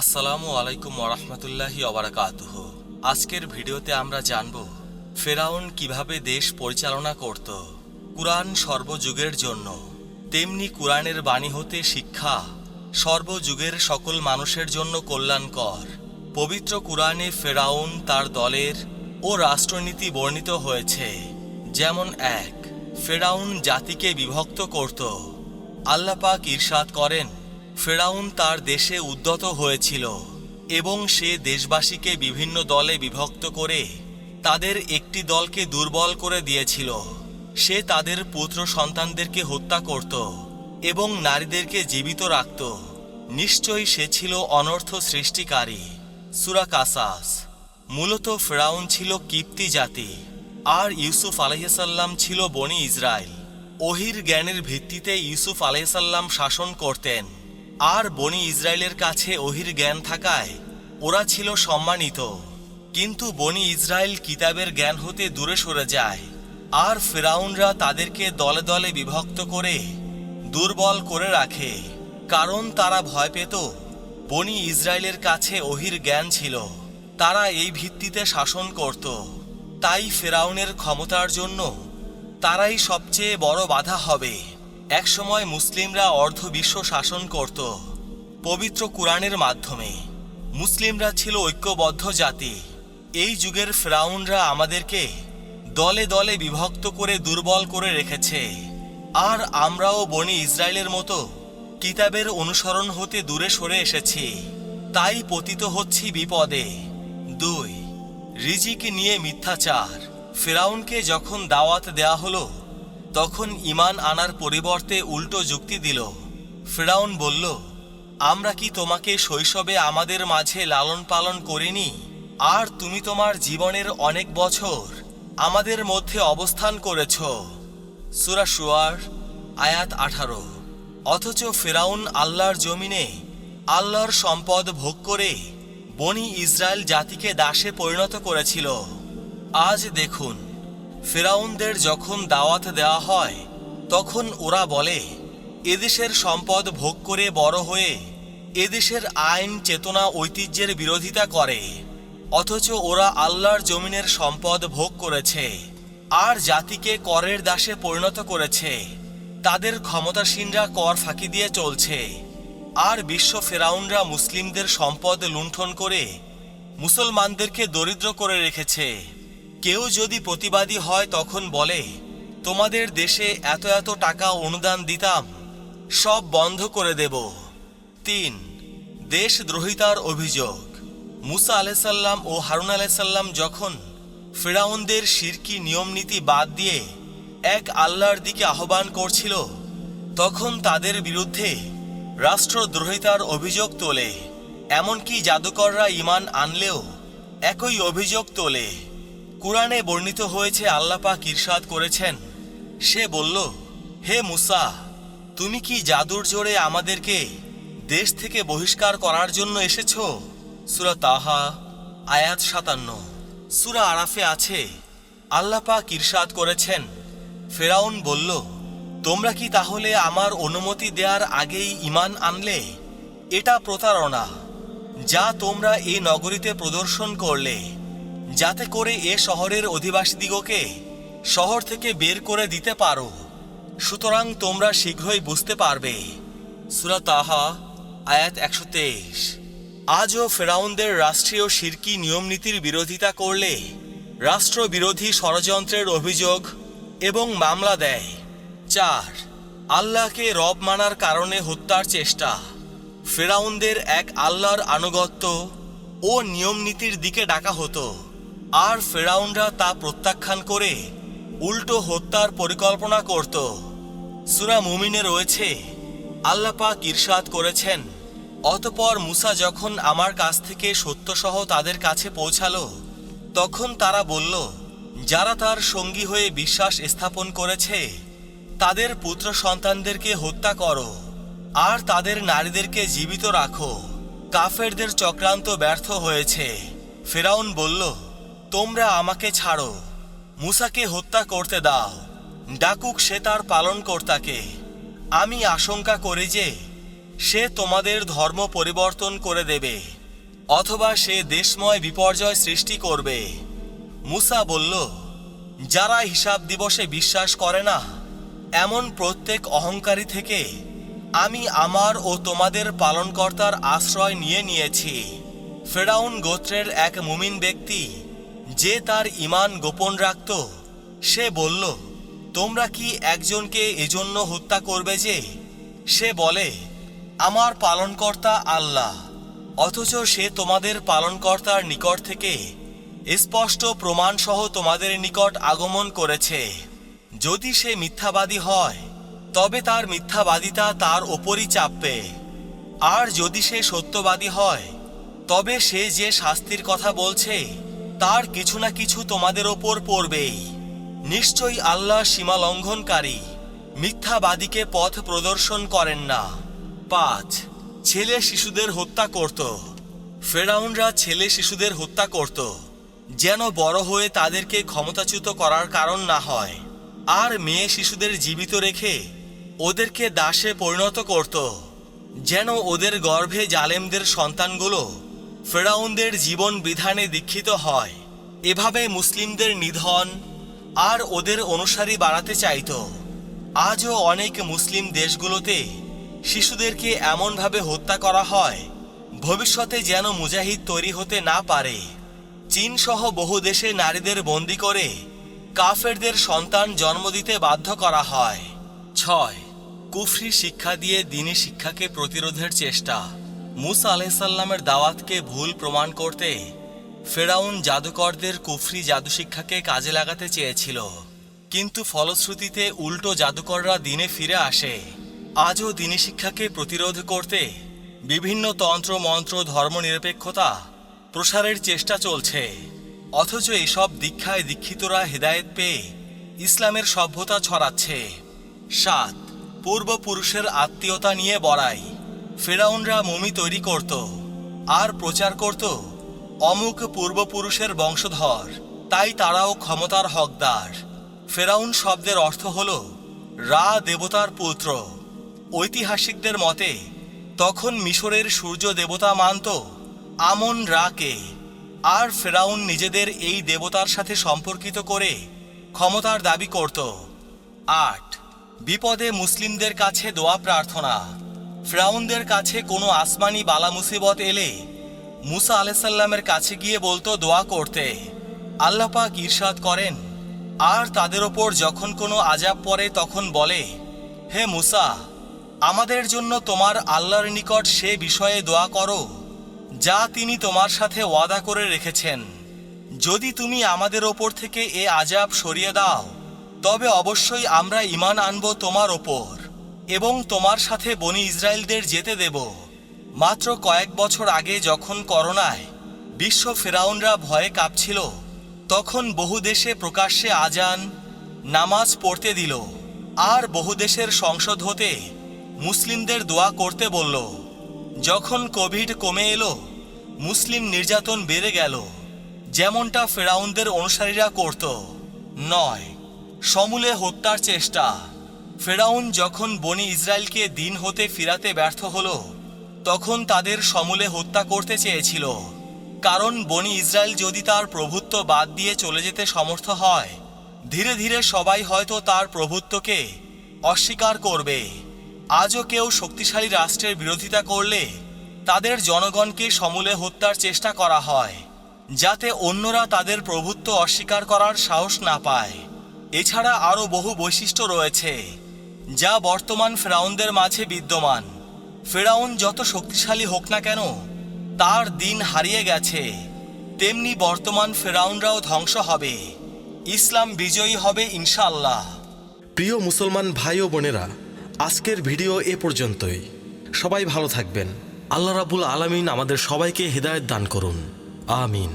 আসসালামু আলাইকুম ওরহমতুল্লাহি অবরাকাতুহ আজকের ভিডিওতে আমরা জানব, ফেরাউন কীভাবে দেশ পরিচালনা করত, কুরআন সর্বযুগের জন্য। তেমনি কুরআনের বাণী হতে শিক্ষা, সর্বযুগের সকল মানুষের জন্য কল্যাণকর। পবিত্র কুরআনে ফেরাউন তার দলের ও রাষ্ট্রনীতি বর্ণিত হয়েছে। যেমন এক, ফেরাউন জাতিকে বিভক্ত করত। আল্লাপাক ঈর্ষাদ করেন ফেরাউন তার দেশে উদ্যত হয়েছিল এবং সে দেশবাসীকে বিভিন্ন দলে বিভক্ত করে তাদের একটি দলকে দুর্বল করে দিয়েছিল। সে তাদের পুত্র সন্তানদেরকে হত্যা করত এবং নারীদেরকে জীবিত রাখত। নিশ্চয়ই সে ছিল অনর্থ সৃষ্টিকারী। সুরা কাসাস। মূলত ফেরাউন ছিল কিপ্তি জাতি, আর ইউসুফ আলহিসাল্লাম ছিল বনি ইসরায়েল ওহির জ্ঞানের ভিত্তিতে ইউসুফ আলহিসাল্লাম শাসন করতেন। আর বনি ইসরায়েলের কাছে ওহির জ্ঞান থাকায় ওরা ছিল সম্মানিত। কিন্তু বনি ইসরায়েল কিতাবের জ্ঞান হতে দূরে সরে যায়। আর ফেরাউনরা তাদেরকে দলে দলে বিভক্ত করে দুর্বল করে রাখে। কারণ তারা ভয় পেত, বনি ইসরায়েলের কাছে ওহির জ্ঞান ছিল। তারা এই ভিত্তিতে শাসন করত। তাই ফেরাউনের ক্ষমতার জন্য তারাই সবচেয়ে বড় বাধা হবে। একসময় মুসলিমরা অর্ধ বিশ্ব শাসন করত, পবিত্র কুরআনের মাধ্যমে। মুসলিমরা ছিল ঐক্যবদ্ধ জাতি। এই যুগের ফেরাউনরা আমাদেরকে দলে দলে বিভক্ত করে দুর্বল করে রেখেছে। আর আমরাও বনি ইসরায়েলের মতো কিতাবের অনুসরণ হতে দূরে সরে এসেছি। তাই পতিত হচ্ছি বিপদে। দুই, রিজিক নিয়ে মিথ্যাচার। ফেরাউনকে যখন দাওয়াত দেয়া হলো তখন ইমান আনার পরিবর্তে উল্টো যুক্তি দিল। ফেরাউন বলল, আমরা কি তোমাকে শৈশবে আমাদের মাঝে লালন পালন করিনি? আর তুমি তোমার জীবনের অনেক বছর আমাদের মধ্যে অবস্থান করেছ। সুরা সুয়ার আয়াত আঠারো। অথচ ফেরাউন আল্লাহর জমিনে আল্লাহর সম্পদ ভোগ করে বনি ইসরায়েল জাতিকে দাসে পরিণত করেছিল। আজ দেখুন ফেরাউনদের যখন দাওয়াত দেওয়া হয়, তখন ওরা বলে, এদেশের সম্পদ ভোগ করে বড় হয়ে, এদেশের আইন, চেতনা, ঐতিহ্যের বিরোধিতা করে। অথচ ওরা আল্লাহর জমিনের সম্পদ ভোগ করেছে, আর জাতিকে করের দাসে পরিণত করেছে। তাদের ক্ষমতাসীনরা কর ফাঁকি দিয়ে চলছে। আর বিশ্ব ফেরাউনরা মুসলিমদের সম্পদ লুণ্ঠন করে মুসলমানদেরকে দরিদ্র করে রেখেছে। কেউ যদি প্রতিবাদী হয় তখন বলে, তোমাদের দেশে এত এত টাকা অনুদান দিতাম, সব বন্ধ করে দেব। তিন দেশদ্রোহিতার অভিযোগ। মুসা আলাইসাল্লাম ও হারুন আলাইসাল্লাম যখন ফেরাউনদের শিরকি নিয়মনীতি বাদ দিয়ে এক আল্লাহর দিকে আহ্বান করছিল, তখন তাদের বিরুদ্ধে রাষ্ট্রদ্রোহিতার অভিযোগ তোলে। এমনকি জাদুকররা ইমান আনলেও একই অভিযোগ তোলে। কুরআনে বর্ণিত হয়েছে আল্লাপাক ঈর্ষাদ করেছেন। সে বলল, হে মুসা, তুমি কি জাদুর জোরে আমাদেরকে দেশ থেকে বহিষ্কার করার জন্য এসেছ? সুরা তাহা, আয়াত সাতান্ন। সুরা আরাফে আছে আল্লাপাক ঈর্ষাদ করেছেন। ফেরাউন বলল, তোমরা কি তাহলে আমার অনুমতি দেওয়ার আগেই ইমান আনলে? এটা প্রতারণা, যা তোমরা এই নগরীতে প্রদর্শন করলে। যাতে করে এ শহরের অধিবাসীদিগকে শহর থেকে বের করে দিতে পারো। সুতরাং তোমরা শীঘ্রই বুঝতে পারবে। সুরা তাহা, আয়াত একশো তেইশ। আজও ফেরাউনদের রাষ্ট্রীয় শিরকি নিয়মনীতির বিরোধিতা করলে রাষ্ট্রবিরোধী ষড়যন্ত্রের অভিযোগ এবং মামলা দেয়। চার, আল্লাহকে রব মানার কারণে হত্যার চেষ্টা। ফেরাউনদের এক আল্লাহর আনুগত্য ও নিয়মনীতির দিকে ডাকা হতো। আর ফেরাউনরা তা প্রত্যাখ্যান করে উল্টো হত্যার পরিকল্পনা করত। সুরা মুমিনে রয়েছে আল্লাপাক ঈর্ষাদ করেছেন, অতপর মুসা যখন আমার কাছ থেকে সত্যসহ তাদের কাছে পৌঁছালো, তখন তারা বলল, যারা তার সঙ্গী হয়ে বিশ্বাস স্থাপন করেছে, তাদের পুত্র সন্তানদেরকে হত্যা করো, আর তাদের নারীদেরকে জীবিত রাখো। কাফেরদের চক্রান্ত ব্যর্থ হয়েছে। ফেরাউন বলল তোমরা আমাকে ছাড়ো। মুসাকে হত্যা করতে দাও। ডাকুক সে তার পালনকর্তাকে। আমি আশঙ্কা করি যে সে তোমাদের ধর্ম পরিবর্তন করে দেবে, অথবা সে দেশময় বিপর্যয় সৃষ্টি করবে। মুসা বলল, যারা হিসাব দিবসে বিশ্বাস করে না, এমন প্রত্যেক অহংকারী থেকে আমি আমার ও তোমাদের পালনকর্তার আশ্রয় নিয়ে নিয়েছি। ফেরাউন গোত্রের এক মুমিন ব্যক্তি যে তার ইমান গোপন রাখত, সে বলল, তোমরা কি একজনকে এজন্য হত্যা করবে যে? সে বলে, আমার পালনকর্তা আল্লাহ, অথচ সে তোমাদের পালনকর্তার নিকট থেকে স্পষ্ট প্রমাণসহ তোমাদের নিকট আগমন করেছে। যদি সে মিথ্যাবাদী হয়, তবে তার মিথ্যাবাদিতা তার ওপরই চাপবে। আর যদি সে সত্যবাদী হয়, তবে সে যে শাস্তির কথা বলছে তার কিছু না কিছু তোমাদের ওপর পড়বেই। নিশ্চয়ই আল্লাহ সীমা লঙ্ঘনকারী মিথ্যাবাদীকে পথ প্রদর্শন করেন না। পাঁচ, ছেলে শিশুদের হত্যা করত। ফেরাউনরা ছেলে শিশুদের হত্যা করত, যেন বড় হয়ে তাদেরকে ক্ষমতাচ্যুত করার কারণ না হয়। আর মেয়ে শিশুদের জীবিত রেখে ওদেরকে দাসে পরিণত করত, যেন ওদের গর্ভে জালেমদের সন্তানগুলো ফেরাউনদের জীবন বিধানে দীক্ষিত হয়। এভাবে মুসলিমদের নিধন আর ওদের অনুসারী বাড়াতে চাইত। আজও অনেক মুসলিম দেশগুলোতে শিশুদেরকে এমনভাবে হত্যা করা হয়, ভবিষ্যতে যেন মুজাহিদ তৈরি হতে না পারে। চীন সহ বহু দেশে নারীদের বন্দি করে কাফেরদের সন্তান জন্ম দিতে বাধ্য করা হয়। ছয়, কুফরি শিক্ষা দিয়ে দিনী শিক্ষাকে প্রতিরোধের চেষ্টা। মুসা আলাইসাল্লামের দাওয়াতকে ভুল প্রমাণ করতে ফেরাউন জাদুকরদের কুফরি জাদু শিক্ষাকে কাজে লাগাতে চেয়েছিল। কিন্তু ফলশ্রুতিতে উল্টো জাদুকররা দিনে ফিরে আসে। আজও দিনী শিক্ষাকে প্রতিরোধ করতে বিভিন্ন তন্ত্র, মন্ত্র ধর্মনিরপেক্ষতা প্রসারের চেষ্টা চলছে। অথচ এসব দীক্ষায় দীক্ষিতরা হেদায়েত পেয়ে ইসলামের সভ্যতা ছড়াচ্ছে। সাত, পূর্বপুরুষের আত্মীয়তা নিয়ে বড়াই। ফেরাউনরা মমি তৈরি করত, আর প্রচার করত অমুক পূর্বপুরুষের বংশধর। তাই তারাও ক্ষমতার হকদার। ফেরাউন শব্দের অর্থ হল রা দেবতার পুত্র। ঐতিহাসিকদের মতে, তখন মিশরের সূর্য দেবতা মানত আমন রাকে, আর ফেরাউন নিজেদের এই দেবতার সাথে সম্পর্কিত করে ক্ষমতার দাবি করত। আট, বিপদে মুসলিমদের কাছে দোয়া প্রার্থনা। ফ্রাউনদের কাছে কোনো আসমানি বালা মুসিবত এলে মুসা আলাইসাল্লামের কাছে গিয়ে বলতো দোয়া করতে। আল্লাপাক ঈর্ষাদ করেন। আর তাদের ওপর যখন কোনো আজাব পড়ে তখন বলে, হে মুসা, আমাদের জন্য তোমার আল্লাহর নিকট সে বিষয়ে দোয়া করো, যা তিনি তোমার সাথে ওয়াদা করে রেখেছেন। যদি তুমি আমাদের ওপর থেকে এ আজাব সরিয়ে দাও, তবে অবশ্যই আমরা ইমান আনব তোমার ওপর। এবং তোমার সাথে বনি ইসরায়েলদের যেতে দেব। মাত্র কয়েক বছর আগে যখন করোনায় বিশ্ব ফেরাউনরা ভয়ে কাঁপছিল, তখন বহু দেশে প্রকাশ্যে আজান নামাজ পড়তে দিল। আর বহু দেশের সংসদ হতে মুসলিমদের দোয়া করতে বলল। যখন কোভিড কমে এলো, মুসলিম নির্যাতন বেড়ে গেল। যেমনটা ফেরাউনদের অনুসারীরা করত। নয়, সমূলে হত্যার চেষ্টা। ফেরাউন যখন বনি ইসরায়েলকে দিন হতে ফিরাতে ব্যর্থ হল, তখন তাদের সমূলে হত্যা করতে চেয়েছিল। কারণ বনি ইসরায়েল যদি তার প্রভুত্ব বাদ দিয়ে চলে যেতে সমর্থ হয়, ধীরে ধীরে সবাই হয়তো তার প্রভুত্বকে অস্বীকার করবে। আজও কেউ শক্তিশালী রাষ্ট্রের বিরোধিতা করলে তাদের জনগণকে সমূলে হত্যার চেষ্টা করা হয়, যাতে অন্যরা তাদের প্রভুত্ব অস্বীকার করার সাহস না পায়। এছাড়া আরও বহু বৈশিষ্ট্য রয়েছে। যা বর্তমান ফেরাউনদের মাঝে বিদ্যমান। ফেরাউন যত শক্তিশালী হোক না কেন, তার দিন হারিয়ে গেছে। তেমনি বর্তমান ফেরাউনরাও ধ্বংস হবে। ইসলাম বিজয়ী হবে ইনশাআল্লাহ। প্রিয় মুসলমান ভাই ও বোনেরা, আজকের ভিডিও এ পর্যন্তই। সবাই ভালো থাকবেন। আল্লাহ রাবুল আলামিন আমাদের সবাইকে হৃদায়ত দান করুন। আমিন।